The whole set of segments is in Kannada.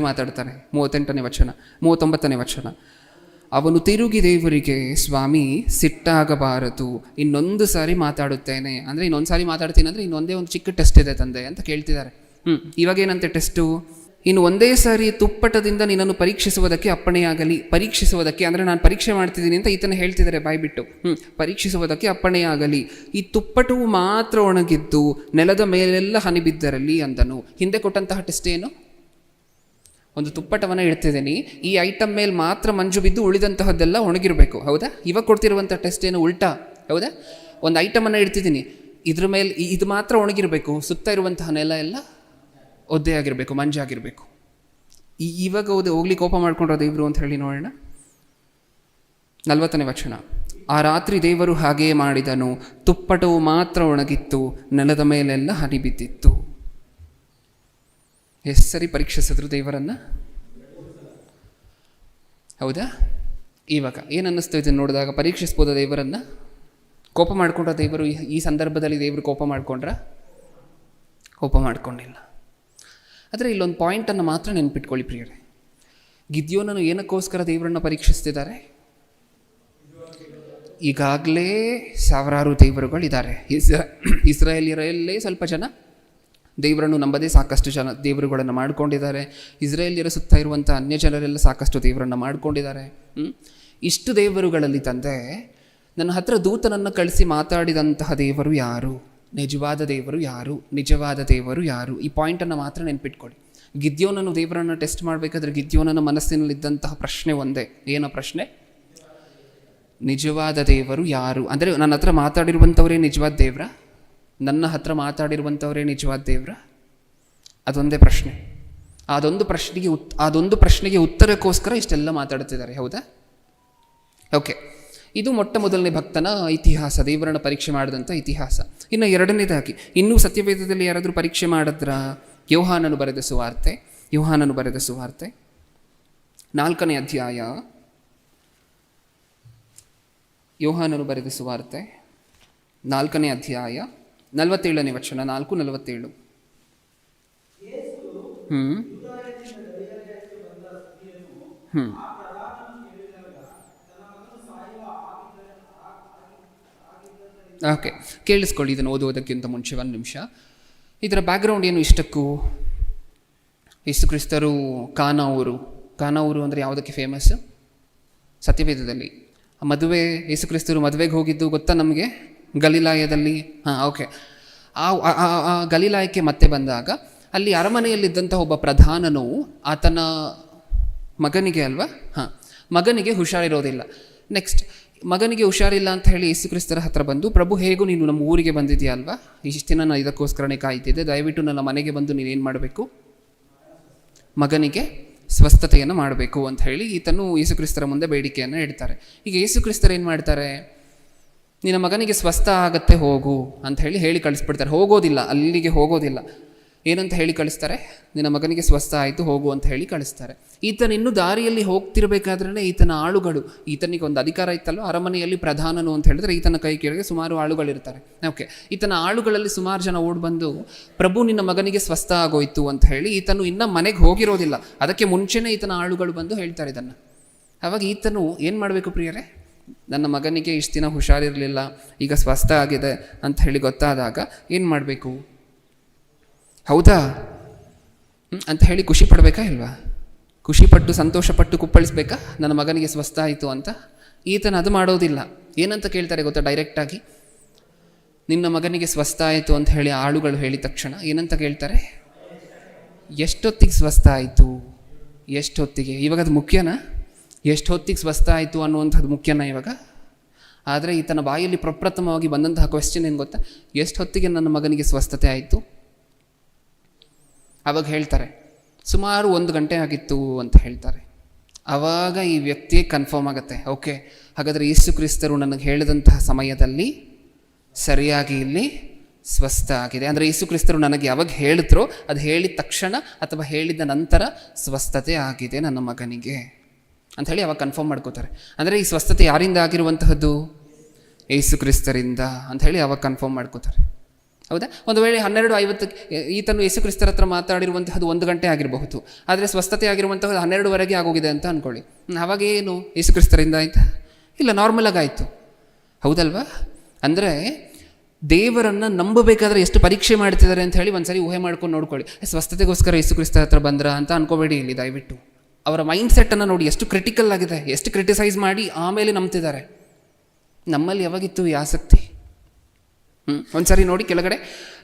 ಮಾತಾಡ್ತಾನೆ, ಮೂವತ್ತೆಂಟನೇ ವಚನ, ಮೂವತ್ತೊಂಬತ್ತನೇ ವಚನ. ಅವನು ತಿರುಗಿ ದೇವರಿಗೆ, ಸ್ವಾಮಿ, ಸಿಟ್ಟಾಗಬಾರದು. ಇನ್ನೊಂದು ಸಾರಿ ಮಾತಾಡುತ್ತೇನೆ. ಅಂದರೆ ಇನ್ನೊಂದು ಸಾರಿ ಮಾತಾಡ್ತೀನಿ ಅಂದರೆ ಇನ್ನೊಂದೇ ಒಂದು ಚಿಕ್ಕ ಟೆಸ್ಟ್ ಇದೆ ತಂದೆ ಅಂತ ಕೇಳ್ತಿದ್ದಾರೆ. ಹ್ಞೂ ಇವಾಗ ಏನಂತೆ ಟೆಸ್ಟು ಇನ್ನು ಒಂದೇ ಸಾರಿ ತುಪ್ಪಟದಿಂದ ನಿನ್ನನ್ನು ಪರೀಕ್ಷಿಸುವುದಕ್ಕೆ ಅಪ್ಪಣೆಯಾಗಲಿ ಪರೀಕ್ಷಿಸುವುದಕ್ಕೆ ಅಂದರೆ ನಾನು ಪರೀಕ್ಷೆ ಮಾಡ್ತಿದ್ದೀನಿ ಅಂತ ಈತನ ಹೇಳ್ತಿದ್ದಾರೆ ಬಾಯ್ಬಿಟ್ಟು ಹ್ಞೂ ಪರೀಕ್ಷಿಸುವುದಕ್ಕೆ ಅಪ್ಪಣೆಯಾಗಲಿ ಈ ತುಪ್ಪಟವು ಮಾತ್ರ ಒಣಗಿದ್ದು ನೆಲದ ಮೇಲೆಲ್ಲ ಹನಿ ಬಿದ್ದರಲ್ಲಿ ಅಂದನು. ಹಿಂದೆ ಕೊಟ್ಟಂತಹ ಟೆಸ್ಟ್ ಏನು? ಒಂದು ತುಪ್ಪಟವನ್ನು ಇಡ್ತಿದ್ದೀನಿ. ಈ ಐಟಮ್ ಮೇಲೆ ಮಾತ್ರ ಮಂಜು ಬಿದ್ದು ಉಳಿದಂತಹದ್ದೆಲ್ಲ ಒಣಗಿರಬೇಕು. ಹೌದಾ? ಇವಾಗ ಕೊಡ್ತಿರುವಂಥ ಟೆಸ್ಟ್ ಏನು ಉಲ್ಟಾ? ಹೌದಾ? ಒಂದು ಐಟಮನ್ನು ಇಡ್ತಿದ್ದೀನಿ. ಇದ್ರ ಮೇಲೆ ಇದು ಮಾತ್ರ ಒಣಗಿರಬೇಕು. ಸುತ್ತ ಇರುವಂತಹ ನೆಲ ಎಲ್ಲ ಒದ್ದೆ ಆಗಿರಬೇಕು ಮಂಜಾಗಿರಬೇಕು ಈ ಇವಾಗ ಓದಿ ಹೋಗ್ಲಿ ಕೋಪ ಮಾಡ್ಕೊಂಡ್ರೆ ದೇವರು ಅಂತ ಹೇಳಿ ನೋಡೋಣ. ನಲವತ್ತನೇ ವಚನ. ಆ ರಾತ್ರಿ ದೇವರು ಹಾಗೇ ಮಾಡಿದನು. ತುಪ್ಪಟವು ಮಾತ್ರ ಒಣಗಿತ್ತು. ನೆಲದ ಮೇಲೆಲ್ಲ ಹನಿ ಬಿದ್ದಿತ್ತು. ಎಷ್ಟು ಸರಿ ಪರೀಕ್ಷಿಸಿದ್ರು ದೇವರನ್ನು? ಹೌದಾ? ಇವಾಗ ಏನು ಇದನ್ನು ನೋಡಿದಾಗ? ಪರೀಕ್ಷಿಸ್ಬೋದ ದೇವರನ್ನು? ಕೋಪ ಮಾಡಿಕೊಂಡ್ರ ದೇವರು? ಈ- ಈ ಸಂದರ್ಭದಲ್ಲಿ ದೇವರು ಕೋಪ ಮಾಡಿಕೊಂಡ್ರ? ಕೋಪ ಮಾಡ್ಕೊಂಡಿಲ್ಲ. ಆದರೆ ಇಲ್ಲೊಂದು ಪಾಯಿಂಟನ್ನು ಮಾತ್ರ ನೆನ್ಪಿಟ್ಕೊಳ್ಳಿ ಪ್ರಿಯರೇ. ಗಿದ್ಯೋನನ್ನು ಏನಕ್ಕೋಸ್ಕರ ದೇವರನ್ನು ಪರೀಕ್ಷಿಸ್ತಿದ್ದಾರೆ? ಈಗಾಗಲೇ ಸಾವಿರಾರು ದೇವರುಗಳಿದ್ದಾರೆ. ಇಸ್ರಾ ಇಸ್ರಾಯೇಲಿಯರಲ್ಲೇ ಸ್ವಲ್ಪ ಜನ ದೇವರನ್ನು ನಂಬದೇ ಸಾಕಷ್ಟು ಜನ ದೇವರುಗಳನ್ನು ಮಾಡ್ಕೊಂಡಿದ್ದಾರೆ. ಇಸ್ರೇಲಿಯರ ಸುತ್ತ ಇರುವಂಥ ಅನ್ಯ ಜನರೆಲ್ಲ ಸಾಕಷ್ಟು ದೇವರನ್ನು ಮಾಡಿಕೊಂಡಿದ್ದಾರೆ. ಇಷ್ಟು ದೇವರುಗಳಲ್ಲಿ ತಂದೆ, ನನ್ನ ಹತ್ರ ದೂತನನ್ನು ಕಳಿಸಿ ಮಾತಾಡಿದಂತಹ ದೇವರು ಯಾರು? ನಿಜವಾದ ದೇವರು ಯಾರು? ನಿಜವಾದ ದೇವರು ಯಾರು? ಈ ಪಾಯಿಂಟನ್ನು ಮಾತ್ರ ನೆನ್ಪಿಟ್ಕೊಳ್ಳಿ. ಗಿದ್ಯೋನನ್ನು ದೇವರನ್ನು ಟೆಸ್ಟ್ ಮಾಡಬೇಕಾದ್ರೆ ಗಿದ್ಯೋನನ ಮನಸ್ಸಿನಲ್ಲಿದ್ದಂತಹ ಪ್ರಶ್ನೆ ಒಂದೇ. ಏನೋ ಪ್ರಶ್ನೆ? ನಿಜವಾದ ದೇವರು ಯಾರು? ಅಂದರೆ ನನ್ನ ಹತ್ರ ಮಾತಾಡಿರುವಂಥವರೇ ನಿಜವಾದ ದೇವ್ರ? ನನ್ನ ಹತ್ರ ಮಾತಾಡಿರುವಂಥವರೇ ನಿಜವಾದ ದೇವ್ರ? ಅದೊಂದೇ ಪ್ರಶ್ನೆ. ಅದೊಂದು ಪ್ರಶ್ನೆಗೆ ಉತ್, ಅದೊಂದು ಪ್ರಶ್ನೆಗೆ ಉತ್ತರಕ್ಕೋಸ್ಕರ ಇಷ್ಟೆಲ್ಲ ಮಾತಾಡ್ತಿದ್ದಾರೆ, ಹೌದಾ? ಓಕೆ. ಇದು ಮೊಟ್ಟ ಮೊದಲನೇ ಭಕ್ತನ ಇತಿಹಾಸ, ದೇವರನ್ನ ಪರೀಕ್ಷೆ ಮಾಡಿದಂಥ ಇತಿಹಾಸ. ಇನ್ನು ಎರಡನೇದಾಗಿ, ಇನ್ನೂ ಸತ್ಯವೇದದಲ್ಲಿ ಯಾರಾದರೂ ಪರೀಕ್ಷೆ ಮಾಡಿದ್ರ? ಯೋಹಾನನು ಬರೆದ ಸುವಾರ್ತೆ, ಯೋಹಾನನು ಬರೆದ ಸುವಾರ್ತೆ. ನಾಲ್ಕನೇ ಅಧ್ಯಾಯ. ಯೋಹಾನನು ಬರೆದ ಸುವಾರ್ತೆ. ನಾಲ್ಕನೇ ಅಧ್ಯಾಯ. ನಲವತ್ತೇಳನೇ ವಚನ, ನಾಲ್ಕು, ನಲವತ್ತೇಳು. ಹ್ಞೂ ಹ್ಞೂ ಓಕೆ, ಕೇಳಿಸ್ಕೊಳ್ಳಿ ಇದನ್ನು ಓದುವುದಕ್ಕಿಂತ ಮುಂಚೆ ಒಂದು ನಿಮಿಷ. ಇದರ ಬ್ಯಾಕ್ಗ್ರೌಂಡ್ ಏನು ಇಷ್ಟಕ್ಕೂ? ಯೇಸು ಕ್ರಿಸ್ತರು ಖಾನಾ ಊರು ಖಾನಾ ಊರು ಅಂದರೆ ಯಾವುದಕ್ಕೆ ಫೇಮಸ್ ಸತ್ಯವೇದದಲ್ಲಿ. ಮದುವೆ, ಯೇಸು ಕ್ರಿಸ್ತರು ಮದುವೆಗೆ ಹೋಗಿದ್ದು ಗೊತ್ತಾ ನಮಗೆ? ಗಲಿಲಾಯದಲ್ಲಿ, ಹಾಂ ಓಕೆ ಆ ಗಲಿಲಾಯಕ್ಕೆ ಮತ್ತೆ ಬಂದಾಗ, ಅಲ್ಲಿ ಅರಮನೆಯಲ್ಲಿದ್ದಂಥ ಒಬ್ಬ ಪ್ರಧಾನನು ಆತನ ಮಗನಿಗೆ ಅಲ್ವಾ? ಹಾಂ, ಮಗನಿಗೆ ಹುಷಾರಿರೋದಿಲ್ಲ. ನೆಕ್ಸ್ಟ್ ಮಗನಿಗೆ ಹುಷಾರಿಲ್ಲ ಅಂತ ಹೇಳಿ ಯೇಸು ಕ್ರಿಸ್ತರ ಹತ್ರ ಬಂದು, ಪ್ರಭು, ಹೇಗೂ ನೀನು ನಮ್ಮ ಊರಿಗೆ ಬಂದಿದೆಯಾ ಅಲ್ವಾ? ಇಷ್ಟು ದಿನ ನಾನು ಇದಕ್ಕೋಸ್ಕರನೇ ಕಾಯ್ತಿದ್ದೆ. ದಯವಿಟ್ಟು ನನ್ನ ಮನೆಗೆ ಬಂದು ನೀನೇನು ಮಾಡಬೇಕು? ಮಗನಿಗೆ ಸ್ವಸ್ಥತೆಯನ್ನು ಮಾಡಬೇಕು ಅಂತ ಹೇಳಿ ಈತನು ಯೇಸುಕ್ರಿಸ್ತರ ಮುಂದೆ ಬೇಡಿಕೆಯನ್ನು ಇಡ್ತಾರೆ. ಈಗ ಯೇಸುಕ್ರಿಸ್ತರು ಏನು ಮಾಡ್ತಾರೆ? ನಿನ್ನ ಮಗನಿಗೆ ಸ್ವಸ್ಥ ಆಗತ್ತೆ ಹೋಗು ಅಂತ ಹೇಳಿ ಹೇಳಿ ಕಳಿಸ್ಬಿಡ್ತಾರೆ. ಹೋಗೋದಿಲ್ಲ, ಅಲ್ಲಿಗೆ ಹೋಗೋದಿಲ್ಲ. ಏನಂತ ಹೇಳಿ ಕಳಿಸ್ತಾರೆ? ನಿನ್ನ ಮಗನಿಗೆ ಸ್ವಸ್ಥ ಆಯಿತು, ಹೋಗು ಅಂತ ಹೇಳಿ ಕಳಿಸ್ತಾರೆ. ಈತನ ಇನ್ನೂ ದಾರಿಯಲ್ಲಿ ಹೋಗ್ತಿರಬೇಕಾದ್ರೆ ಈತನ ಆಳುಗಳು, ಈತನಿಗೆ ಒಂದು ಅಧಿಕಾರ ಇತ್ತಲ್ಲೋ ಅರಮನೆಯಲ್ಲಿ ಪ್ರಧಾನನು ಅಂತ ಹೇಳಿದ್ರೆ ಈತನ ಕೈ ಕೆಳಗೆ ಸುಮಾರು ಆಳುಗಳಿರ್ತಾರೆ. ಓಕೆ, ಈತನ ಆಳುಗಳಲ್ಲಿ ಸುಮಾರು ಜನ ಓಡ್ ಬಂದು, ಪ್ರಭು, ನಿನ್ನ ಮಗನಿಗೆ ಸ್ವಸ್ಥ ಆಗೋಯ್ತು ಅಂತ ಹೇಳಿ ಈತನು ಇನ್ನ ಮನೆಗೆ ಹೋಗಿರೋದಿಲ್ಲ. ಅದಕ್ಕೆ ಮುಂಚೆನೇ ಈತನ ಆಳುಗಳು ಬಂದು ಹೇಳ್ತಾರೆ ಇದನ್ನು. ಅವಾಗ ಈತನು ಏನು ಮಾಡಬೇಕು ಪ್ರಿಯರೇ? ನನ್ನ ಮಗನಿಗೆ ಇಷ್ಟು ದಿನ ಹುಷಾರಿರಲಿಲ್ಲ, ಈಗ ಸ್ವಸ್ಥ ಆಗಿದೆ ಅಂತ ಹೇಳಿ ಗೊತ್ತಾದಾಗ ಏನು ಮಾಡಬೇಕು? ಹೌದಾ? ಅಂತ ಹೇಳಿ ಖುಷಿ ಪಡಬೇಕಾ ಇಲ್ವಾ? ಖುಷಿಪಟ್ಟು ಸಂತೋಷಪಟ್ಟು ಕುಪ್ಪಳಿಸ್ಬೇಕಾ? ನನ್ನ ಮಗನಿಗೆ ಸ್ವಸ್ಥ ಆಯಿತು ಅಂತ? ಈತನ ಅದು ಮಾಡೋದಿಲ್ಲ. ಏನಂತ ಕೇಳ್ತಾರೆ ಗೊತ್ತಾ ಡೈರೆಕ್ಟಾಗಿ ನಿನ್ನ ಮಗನಿಗೆ ಸ್ವಸ್ಥ ಆಯಿತು ಅಂತ ಹೇಳಿ ಆಳುಗಳು ಹೇಳಿದ ತಕ್ಷಣ ಏನಂತ ಕೇಳ್ತಾರೆ? ಎಷ್ಟೊತ್ತಿಗೆ ಸ್ವಸ್ಥ ಆಯಿತು? ಎಷ್ಟೊತ್ತಿಗೆ? ಇವಾಗ ಅದು ಮುಖ್ಯನಾ? ಎಷ್ಟು ಹೊತ್ತಿಗೆ ಸ್ವಸ್ಥ ಆಯಿತು ಅನ್ನುವಂಥದ್ದು ಮುಖ್ಯನ ಇವಾಗ. ಆದರೆ ಈತನ ಬಾಯಲ್ಲಿ ಪ್ರಪ್ರಥಮವಾಗಿ ಬಂದಂತಹ ಕ್ವೆಶ್ಚನ್ ಏನು ಗೊತ್ತಾ? ಎಷ್ಟು ಹೊತ್ತಿಗೆ ನನ್ನ ಮಗನಿಗೆ ಸ್ವಸ್ಥತೆ ಆಯಿತು? ಅವಾಗ ಹೇಳ್ತಾರೆ, ಸುಮಾರು ಒಂದು ಗಂಟೆ ಆಗಿತ್ತು ಅಂತ ಹೇಳ್ತಾರೆ. ಆವಾಗ ಈ ವ್ಯಕ್ತಿಯೇ ಕನ್ಫರ್ಮ್ ಆಗುತ್ತೆ. ಓಕೆ ಹಾಗಾದರೆ ಯೇಸು ಕ್ರಿಸ್ತರು ನನಗೆ ಹೇಳಿದಂತಹ ಸಮಯದಲ್ಲಿ ಸರಿಯಾಗಿ ಇಲ್ಲಿ ಸ್ವಸ್ಥ ಆಗಿದೆ. ಅಂದರೆ ಯೇಸು ಕ್ರಿಸ್ತರು ನನಗೆ ಯಾವಾಗ ಹೇಳಿದ್ರೋ, ಅದು ಹೇಳಿದ ತಕ್ಷಣ ಅಥವಾ ಹೇಳಿದ ನಂತರ ಸ್ವಸ್ಥತೆ ಆಗಿದೆ ನನ್ನ ಮಗನಿಗೆ. ಅಂಥೇಳಿ ಅವಾಗ ಕನ್ಫರ್ಮ್ ಮಾಡ್ಕೋತಾರೆ. ಅಂದರೆ ಈ ಸ್ವಸ್ಥತೆ ಯಾರಿಂದ ಆಗಿರುವಂತಹದ್ದು? ಏಸು ಕ್ರಿಸ್ತರಿಂದ ಹೇಳಿ ಅವಾಗ ಕನ್ಫರ್ಮ್ ಮಾಡ್ಕೋತಾರೆ. ಹೌದಾ? ಒಂದು ವೇಳೆ ಹನ್ನೆರಡು ಐವತ್ತಕ್ಕೆ ಈತನು ಯೇಸು ಕ್ರಿಸ್ತರ ಹತ್ರ ಮಾತಾಡಿರುವಂತಹದ್ದು ಒಂದು ಗಂಟೆ ಆಗಿರಬಹುದು. ಆದರೆ ಸ್ವಸ್ಥತೆ ಆಗಿರುವಂತಹದ್ದು ಹನ್ನೆರಡುವರೆಗೆ ಆಗೋಗಿದೆ ಅಂತ ಅಂದ್ಕೊಳ್ಳಿ ಅವಾಗೇನು ಅವಾಗ ಏನು ಯೇಸು ಕ್ರಿಸ್ತರಿಂದ ಆಯ್ತಾ? ಇಲ್ಲ ನಾರ್ಮಲಾಗಾಯಿತು ಹೌದಲ್ವಾ? ಅಂದರೆ ದೇವರನ್ನು ನಂಬಬೇಕಾದ್ರೆ ಎಷ್ಟು ಪರೀಕ್ಷೆ ಮಾಡ್ತಿದ್ದಾರೆ ಅಂತ ಹೇಳಿ ಒಂದ್ಸರಿ ಊಹೆ ಮಾಡ್ಕೊಂಡು ನೋಡ್ಕೊಳ್ಳಿ. ಸ್ವಸ್ಥತೆಗೋಸ್ಕರ ಯೇಸು ಕ್ರಿಸ್ತ ಹತ್ರ ಬಂದ್ರ ಅಂತ ಅನ್ಕೋಬೇಡಿ ಇಲ್ಲಿ ದಯವಿಟ್ಟು. ಅವರ ಮೈಂಡ್ ಸೆಟ್ಟನ್ನು ನೋಡಿ ಎಷ್ಟು ಕ್ರಿಟಿಕಲ್ ಆಗಿದೆ, ಎಷ್ಟು ಕ್ರಿಟಿಸೈಸ್ ಮಾಡಿ ಆಮೇಲೆ ನಂಬ್ತಿದ್ದಾರೆ. ನಮ್ಮಲ್ಲಿ ಯಾವಾಗಿತ್ತು ಈ ಆಸಕ್ತಿ? ಹ್ಞೂ ಒಂದ್ಸರಿ ನೋಡಿ ಕೆಳಗಡೆ.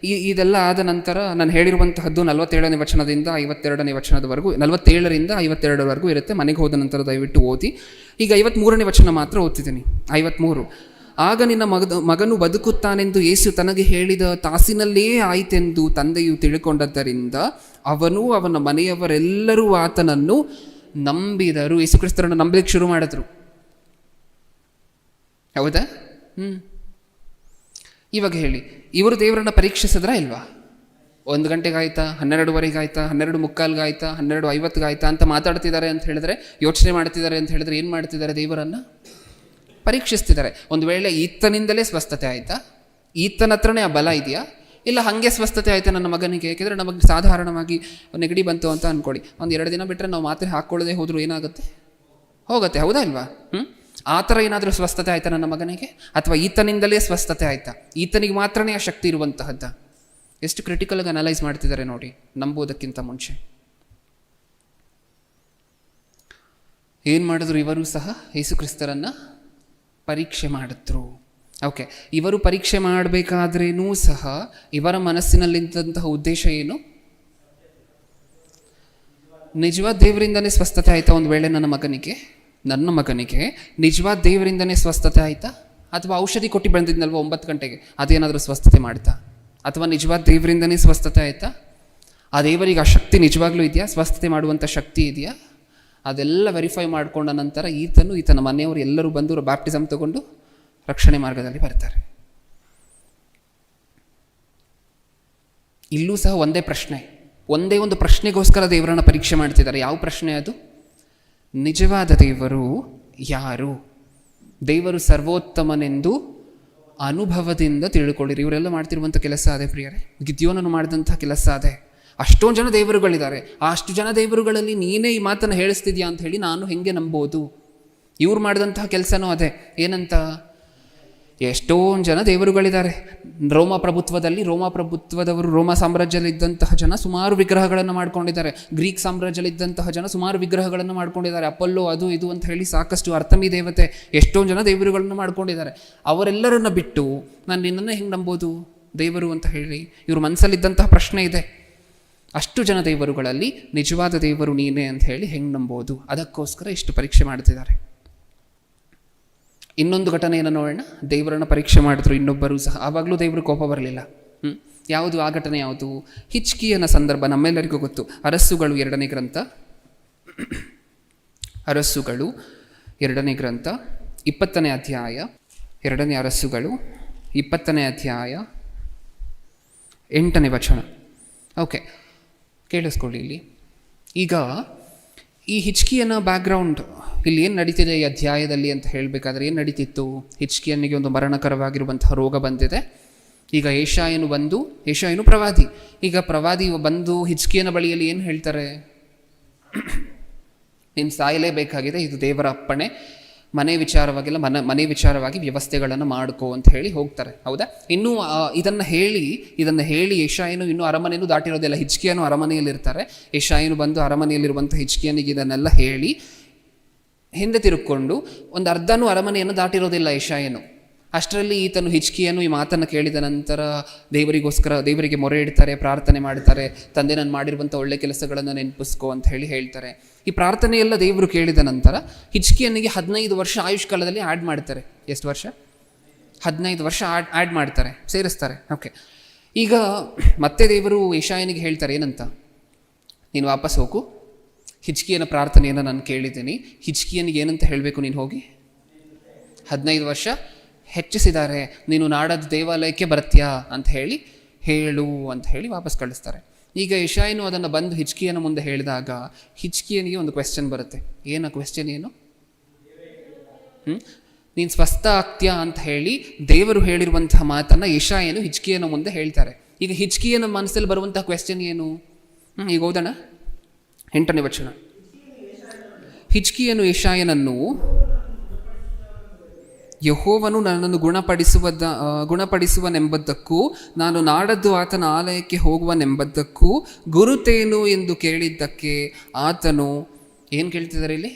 ಈ, ಇದೆಲ್ಲ ಆದ ನಂತರ ನಾನು ಹೇಳಿರುವಂತಹದ್ದು ನಲವತ್ತೇಳನೇ ವಚನದಿಂದ ಐವತ್ತೆರಡನೇ ವಚನದವರೆಗೂ, ನಲವತ್ತೇಳರಿಂದ ಐವತ್ತೆರಡರವರೆಗೂ ಇರುತ್ತೆ. ಮನೆಗೆ ಹೋದ ನಂತರ ದಯವಿಟ್ಟು ಓದಿ. ಈಗ ಐವತ್ತ್ಮೂರನೇ ವಚನ ಮಾತ್ರ ಓದ್ತಿದ್ದೀನಿ. ಐವತ್ತ್ಮೂರು ಆಗ ನಿನ್ನ ಮಗ ಮಗನು ಬದುಕುತ್ತಾನೆಂದು ಯೇಸು ತನಗೆ ಹೇಳಿದ ತಾಸಿನಲ್ಲೇ ಆಯಿತೆಂದು ತಂದೆಯು ತಿಳ್ಕೊಂಡದ್ದರಿಂದ ಅವನು ಅವನ ಮನೆಯವರೆಲ್ಲರೂ ಆತನನ್ನು ನಂಬಿದರು. ಯೇಸು ಕ್ರಿಸ್ತರನ್ನು ನಂಬಲಿಕ್ಕೆ ಶುರು ಮಾಡಿದ್ರು. ಹೌದಾ? ಹ್ಞೂ ಇವಾಗ ಹೇಳಿ, ಇವರು ದೇವರನ್ನ ಪರೀಕ್ಷಿಸಿದ್ರಾ ಇಲ್ವಾ? ಒಂದು ಗಂಟೆಗೆ ಆಯ್ತಾ ಹನ್ನೆರಡುವರೆಗೆ ಆಯ್ತಾ ಹನ್ನೆರಡು ಮುಕ್ಕಾಲ್ಗೆ ಆಯ್ತಾ ಹನ್ನೆರಡು ಐವತ್ತಿಗೆ ಆಯ್ತಾ ಅಂತ ಮಾತಾಡ್ತಿದ್ದಾರೆ ಅಂತ ಹೇಳಿದ್ರೆ, ಯೋಚನೆ ಮಾಡ್ತಿದ್ದಾರೆ ಅಂತ ಹೇಳಿದ್ರೆ ಏನು ಮಾಡ್ತಿದ್ದಾರೆ ದೇವರನ್ನು? ಪರೀಕ್ಷಿಸ್ತಿದ್ದಾರೆ. ಒಂದು ವೇಳೆ ಈತನಿಂದಲೇ ಸ್ವಸ್ಥತೆ ಆಯಿತಾ? ಈತನ ಹತ್ರನೇ ಆ ಬಲ ಇದೆಯಾ? ಇಲ್ಲ ಹಾಗೆ ಸ್ವಸ್ಥತೆ ಆಯಿತಾ ನನ್ನ ಮಗನಿಗೆ? ಏಕೆಂದರೆ ನಮಗೆ ಸಾಧಾರಣವಾಗಿ ನೆಗಡಿ ಬಂತು ಅಂತ ಅಂದ್ಕೊಳ್ಳಿ ಒಂದು ಎರಡು ದಿನ ಬಿಟ್ಟರೆ ನಾವು ಮಾತ್ರೆ ಹಾಕ್ಕೊಳ್ಳದೆ ಹೋದರೂ ಏನಾಗುತ್ತೆ? ಹೋಗುತ್ತೆ, ಹೌದಾ ಇಲ್ವಾ? ಹ್ಞೂ ಆ ಥರ ಏನಾದರೂ ಸ್ವಸ್ಥತೆ ಆಯಿತಾ ನನ್ನ ಮಗನಿಗೆ? ಅಥವಾ ಈತನಿಂದಲೇ ಸ್ವಸ್ಥತೆ ಆಯಿತಾ? ಈತನಿಗೆ ಮಾತ್ರನೇ ಆ ಶಕ್ತಿ ಇರುವಂತಹದ್ದ? ಎಷ್ಟು ಕ್ರಿಟಿಕಲ್ಗೆ ಅನಲೈಸ್ ಮಾಡ್ತಿದ್ದಾರೆ ನೋಡಿ, ನಂಬುವುದಕ್ಕಿಂತ ಮುಂಚೆ. ಏನು ಮಾಡಿದ್ರು ಇವರು ಸಹ ಯೇಸು ಕ್ರಿಸ್ತರನ್ನು ಪರೀಕ್ಷೆ ಮಾಡಿದ್ರು. ಓಕೆ ಇವರು ಪರೀಕ್ಷೆ ಮಾಡಬೇಕಾದ್ರೇನೂ ಸಹ ಇವರ ಮನಸ್ಸಿನಲ್ಲಿದ್ದಂತಹ ಉದ್ದೇಶ ಏನು? ನಿಜವಾದ ದೇವರಿಂದನೇ ಸ್ವಸ್ಥತೆ ಆಯಿತಾ ಒಂದು ವೇಳೆ ನನ್ನ ಮಗನಿಗೆ? ನನ್ನ ಮಗನಿಗೆ ನಿಜವಾದ ದೇವರಿಂದನೇ ಸ್ವಸ್ಥತೆ ಆಯಿತಾ? ಅಥವಾ ಔಷಧಿ ಕೊಟ್ಟು ಬಂದಿದ್ನಲ್ವ ಒಂಬತ್ತು ಗಂಟೆಗೆ? ಅದೇನಾದರೂ ಸ್ವಸ್ಥತೆ ಮಾಡ್ತಾ? ಅಥವಾ ನಿಜವಾದ ದೇವರಿಂದನೇ ಸ್ವಸ್ಥತೆ ಆಯಿತಾ? ಆ ದೇವರಿಗೆ ಆ ಶಕ್ತಿ ನಿಜವಾಗ್ಲೂ ಇದೆಯಾ? ಸ್ವಸ್ಥತೆ ಮಾಡುವಂಥ ಶಕ್ತಿ ಇದೆಯಾ? ಅದೆಲ್ಲ ವೆರಿಫೈ ಮಾಡಿಕೊಂಡ ನಂತರ ಈತನು, ಈತನ ಮನೆಯವರು ಎಲ್ಲರೂ ಬಂದು ಬ್ಯಾಪ್ಟಿಸಮ್ ತಗೊಂಡು ರಕ್ಷಣೆ ಮಾರ್ಗದಲ್ಲಿ ಬರ್ತಾರೆ ಇಲ್ಲೂ ಸಹ ಒಂದೇ ಪ್ರಶ್ನೆ. ಒಂದೇ ಒಂದು ಪ್ರಶ್ನೆಗೋಸ್ಕರ ದೇವರನ್ನ ಪರೀಕ್ಷೆ ಮಾಡ್ತಿದ್ದಾರೆ. ಯಾವ ಪ್ರಶ್ನೆ ಅದು? ನಿಜವಾದ ದೇವರು ಯಾರು? ದೇವರು ಸರ್ವೋತ್ತಮನೆಂದು ಅನುಭವದಿಂದ ತಿಳ್ಕೊಳ್ಳಿರಿ ಇವರೆಲ್ಲ ಮಾಡ್ತಿರುವಂಥ ಕೆಲಸ ಅದೇ ಪ್ರಿಯರೇ. ಗಿದ್ಯೋನನ್ನು ಮಾಡಿದಂಥ ಕೆಲಸ ಅದೇ. ಅಷ್ಟೊಂದು ಜನ ದೇವರುಗಳಿದ್ದಾರೆ. ಆ ಅಷ್ಟು ಜನ ದೇವರುಗಳಲ್ಲಿ ನೀನೇ ಈ ಮಾತನ್ನು ಹೇಳಿಸ್ತಿದ್ಯಾ ಅಂತ ಹೇಳಿ ನಾನು ಹೆಂಗೆ ನಂಬೋದು? ಇವ್ರು ಮಾಡಿದಂತಹ ಕೆಲಸನೂ ಅದೇ. ಏನಂತ? ಎಷ್ಟೊಂದು ಜನ ದೇವರುಗಳಿದ್ದಾರೆ. ರೋಮ ಪ್ರಭುತ್ವದಲ್ಲಿ ರೋಮ ಪ್ರಭುತ್ವದವರು ರೋಮ ಸಾಮ್ರಾಜ್ಯದಲ್ಲಿದ್ದಂತಹ ಜನ ಸುಮಾರು ವಿಗ್ರಹಗಳನ್ನು ಮಾಡ್ಕೊಂಡಿದ್ದಾರೆ. ಗ್ರೀಕ್ ಸಾಮ್ರಾಜ್ಯದಲ್ಲಿದ್ದಂತಹ ಜನ ಸುಮಾರು ವಿಗ್ರಹಗಳನ್ನು ಮಾಡ್ಕೊಂಡಿದ್ದಾರೆ. ಅಪಲ್ಲೋ, ಅದು, ಇದು ಅಂತ ಹೇಳಿ ಸಾಕಷ್ಟು ಅರ್ಥಮಿ ದೇವತೆ ಎಷ್ಟೊಂದು ಜನ ದೇವರುಗಳನ್ನು ಮಾಡ್ಕೊಂಡಿದ್ದಾರೆ. ಅವರೆಲ್ಲರನ್ನ ಬಿಟ್ಟು ನಾನು ನಿನ್ನನ್ನು ಹೆಂಗೆ ನಂಬೋದು? ದೇವರು ಅಂತ ಹೇಳಿ ಇವ್ರ ಮನಸ್ಸಲ್ಲಿದ್ದಂತಹ ಪ್ರಶ್ನೆ ಇದೆ. ಅಷ್ಟು ಜನ ದೇವರುಗಳಲ್ಲಿ ನಿಜವಾದ ದೇವರು ನೀನೇ ಅಂತ ಹೇಳಿ ಹೆಂಗೆ ನಂಬೋದು? ಅದಕ್ಕೋಸ್ಕರ ಇಷ್ಟು ಪರೀಕ್ಷೆ ಮಾಡ್ತಿದ್ದಾರೆ. ಇನ್ನೊಂದು ಘಟನೆಯನ್ನು ನೋಡೋಣ. ದೇವರನ್ನು ಪರೀಕ್ಷೆ ಮಾಡಿದ್ರು ಇನ್ನೊಬ್ಬರು ಸಹ. ಆವಾಗಲೂ ದೇವರು ಕೋಪ ಬರಲಿಲ್ಲ. ಹ್ಞೂ ಯಾವುದು? ಆ ಘಟನೆ ಯಾವುದು? ಹಿಚ್ಕಿಯನ ಸಂದರ್ಭ ನಮ್ಮೆಲ್ಲರಿಗೂ ಗೊತ್ತು. ಅರಸುಗಳು ಎರಡನೇ ಗ್ರಂಥ. ಅರಸುಗಳು ಎರಡನೇ ಗ್ರಂಥ. ಇಪ್ಪತ್ತನೇ ಅಧ್ಯಾಯ. ಎರಡನೇ ಅರಸುಗಳು. ಇಪ್ಪತ್ತನೇ ಅಧ್ಯಾಯ. ಎಂಟನೇ ವಚನ. ಓಕೆ. ಕೇಳಿಸ್ಕೊಳ್ಳಿ ಇಲ್ಲಿ. ಈಗ ಈ ಹಿಚ್ಕಿಯನ ಬ್ಯಾಕ್ಗ್ರೌಂಡ್ ಇಲ್ಲಿ ಏನು ನಡೀತಿದೆ ಈ ಅಧ್ಯಾಯದಲ್ಲಿ ಅಂತ ಹೇಳಬೇಕಾದ್ರೆ ಏನು ನಡೀತಿತ್ತು? ಹಿಚ್ಕಿಯನ್ನಿಗೆ ಒಂದು ಮರಣಕರವಾಗಿರುವಂತಹ ರೋಗ ಬಂದಿದೆ. ಈಗ ಏಷಾಯನು ಬಂದು, ಏಷಾಯನು ಪ್ರವಾದಿ. ಈಗ ಪ್ರವಾದಿ ಬಂದು ಹಿಚ್ಕಿಯನ ಬಳಿಯಲ್ಲಿ ಏನು ಹೇಳ್ತಾರೆ? ನೀನು ಸಾಯಲೇಬೇಕಾಗಿದೆ, ಇದು ದೇವರ ಅಪ್ಪಣೆ. ಮನೆ ವಿಚಾರವಾಗಿಲ್ಲ, ಮನ, ಮನೆ ವಿಚಾರವಾಗಿ ವ್ಯವಸ್ಥೆಗಳನ್ನು ಮಾಡ್ಕೋ ಅಂತ ಹೇಳಿ ಹೋಗ್ತಾರೆ. ಹೌದಾ? ಇನ್ನೂ ಇದನ್ನು ಹೇಳಿ ಇದನ್ನು ಹೇಳಿ ಯಶಾಯನು ಇನ್ನೂ ಅರಮನೆಯೂ ದಾಟಿರೋದಿಲ್ಲ. ಹಿಚ್ಕಿಯನು ಅರಮನೆಯಲ್ಲಿರ್ತಾರೆ. ಯಶಾಯನು ಬಂದು ಅರಮನೆಯಲ್ಲಿರುವಂಥ ಹಿಚ್ಕಿಯನಿಗೆ ಇದನ್ನೆಲ್ಲ ಹೇಳಿ, ಹಿಂದೆ ತಿರುಕೊಂಡು ಒಂದು ಅರ್ಧನೂ ಅರಮನೆಯನ್ನು ದಾಟಿರೋದಿಲ್ಲ ಯಶಾಯನು. ಅಷ್ಟರಲ್ಲಿ ಈತನು ಹಿಚ್ಕಿಯನು ಈ ಮಾತನ್ನು ಕೇಳಿದ ನಂತರ ದೇವರಿಗೋಸ್ಕರ, ದೇವರಿಗೆ ಮೊರೆ ಇಡ್ತಾರೆ, ಪ್ರಾರ್ಥನೆ ಮಾಡ್ತಾರೆ, ತಂದೆ ನಾನು ಮಾಡಿರುವಂಥ ಒಳ್ಳೆ ಕೆಲಸಗಳನ್ನು ನೆನಪಿಸ್ಕೋ ಅಂತ ಹೇಳಿ ಹೇಳ್ತಾರೆ. ಈ ಪ್ರಾರ್ಥನೆಯೆಲ್ಲ ದೇವರು ಕೇಳಿದ ನಂತರ ಹಿಚ್ಕಿಯನಿಗೆ ಹದಿನೈದು ವರ್ಷ ಆಯುಷ್ ಕಾಲದಲ್ಲಿ ಆ್ಯಡ್ ಮಾಡ್ತಾರೆ. ಎಷ್ಟು ವರ್ಷ? ಹದಿನೈದು ವರ್ಷ ಆಡ್ ಆ್ಯಡ್ ಮಾಡ್ತಾರೆ, ಸೇರಿಸ್ತಾರೆ. ಓಕೆ ಈಗ ಮತ್ತೆ ದೇವರು ಏಷಾಯನಿಗೆ ಹೇಳ್ತಾರೆ, ಏನಂತ? ನೀನು ವಾಪಸ್ ಹೋಗು. ಹಿಚ್ಕಿಯನ ಪ್ರಾರ್ಥನೆಯನ್ನು ನಾನು ಕೇಳಿದ್ದೀನಿ. ಹಿಚ್ಕಿಯನಿಗೆ ಏನಂತ ಹೇಳಬೇಕು ನೀನು ಹೋಗಿ? ಹದಿನೈದು ವರ್ಷ ಹೆಚ್ಚಿಸಿದ್ದಾರೆ. ನೀನು ನಾಡದ ದೇವಾಲಯಕ್ಕೆ ಬರ್ತೀಯಾ ಅಂತ ಹೇಳಿ, ಹೇಳು ಅಂತ ಹೇಳಿ ವಾಪಸ್ ಕಳಿಸ್ತಾರೆ. ಈಗ ಯಶಾಯನು ಅದನ್ನು ಬಂದು ಹಿಚ್ಕಿಯನ ಮುಂದೆ ಹೇಳಿದಾಗ ಹಿಚ್ಕಿಯನಿಗೆ ಒಂದು ಕ್ವೆಶ್ಚನ್ ಬರುತ್ತೆ. ಏನು ಕ್ವೆಶ್ಚನ್ ಏನು? ಹ್ಞೂ ನೀನು ಸ್ವಸ್ಥ ಆಗ್ತೀಯಾ ಅಂತ ಹೇಳಿ ದೇವರು ಹೇಳಿರುವಂತಹ ಮಾತನ್ನು ಯಶಾಯನು ಹಿಚ್ಕಿಯನ ಮುಂದೆ ಹೇಳ್ತಾರೆ. ಈಗ ಹಿಚ್ಕಿಯನ ಮನಸ್ಸಲ್ಲಿ ಬರುವಂತಹ ಕ್ವೆಶ್ಚನ್ ಏನು? ಹ್ಞೂ ಈಗ ಓದೋಣ. ಎಂಟನೇ ವಚನ. ಹಿಚ್ಕಿಯನು ಯಶಾಯನನ್ನು ಯಹೋವನು ನನ್ನನ್ನು ಗುಣಪಡಿಸುವದ ಗುಣಪಡಿಸುವನೆಂಬುದಕ್ಕೂ ನಾನು ನಾಡದ್ದು ಆತನ ಆಲಯಕ್ಕೆ ಹೋಗುವನೆಂಬುದಕ್ಕೂ ಗುರುತೇನು ಎಂದು ಕೇಳಿದ್ದಕ್ಕೆ ಆತನು ಏನು ಕೇಳ್ತಿದ್ದಾರೆ ಇಲ್ಲಿ?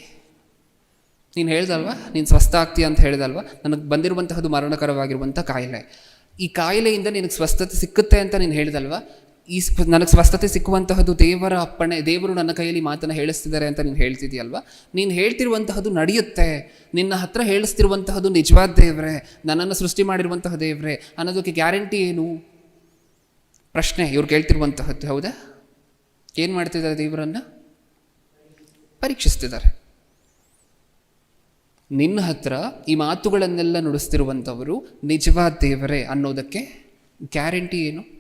ನೀನು ಹೇಳ್ದಲ್ವಾ? ನೀನು ಸ್ವಸ್ಥ ಆಗ್ತೀಯ ಅಂತ ಹೇಳ್ದಲ್ವಾ? ನನಗೆ ಬಂದಿರುವಂತಹದ್ದು ಮರಣಕರವಾಗಿರುವಂಥ ಕಾಯಿಲೆ. ಈ ಕಾಯಿಲೆಯಿಂದ ನಿನಗೆ ಸ್ವಸ್ಥತೆ ಸಿಕ್ಕುತ್ತೆ ಅಂತ ನೀನು ಹೇಳ್ದಲ್ವಾ? ಈ ನನಗೆ ಸ್ವಸ್ಥತೆ ಸಿಕ್ಕುವಂತಹದ್ದು ದೇವರ ಅಪ್ಪಣೆ, ದೇವರು ನನ್ನ ಕೈಯಲ್ಲಿ ಮಾತನ್ನು ಹೇಳಿಸ್ತಿದ್ದಾರೆ ಅಂತ ನೀನು ಹೇಳ್ತಿದ್ಯಲ್ವಾ ನೀನು ಹೇಳ್ತಿರುವಂತಹದ್ದು ನಡೆಯುತ್ತೆ. ನಿನ್ನ ಹತ್ರ ಹೇಳಿಸ್ತಿರುವಂತಹದ್ದು ನಿಜವಾದ ದೇವ್ರೆ. ನನ್ನನ್ನು ಸೃಷ್ಟಿ ಮಾಡಿರುವಂತಹ ದೇವ್ರೆ. ಅನ್ನೋದಕ್ಕೆ ಗ್ಯಾರಂಟಿ ಏನು? ಪ್ರಶ್ನೆ, ಇವ್ರು ಕೇಳ್ತಿರುವಂತಹದ್ದು, ಹೌದಾ? ಏನು ಮಾಡ್ತಿದ್ದಾರೆ ದೇವರನ್ನು? ಪರೀಕ್ಷಿಸ್ತಿದ್ದಾರೆ. ನಿನ್ನ ಹತ್ರ ಈ ಮಾತುಗಳನ್ನೆಲ್ಲ ನುಡಿಸ್ತಿರುವಂಥವರು ನಿಜವಾದ ದೇವರೇ ಅನ್ನೋದಕ್ಕೆ ಗ್ಯಾರಂಟಿ ಏನು?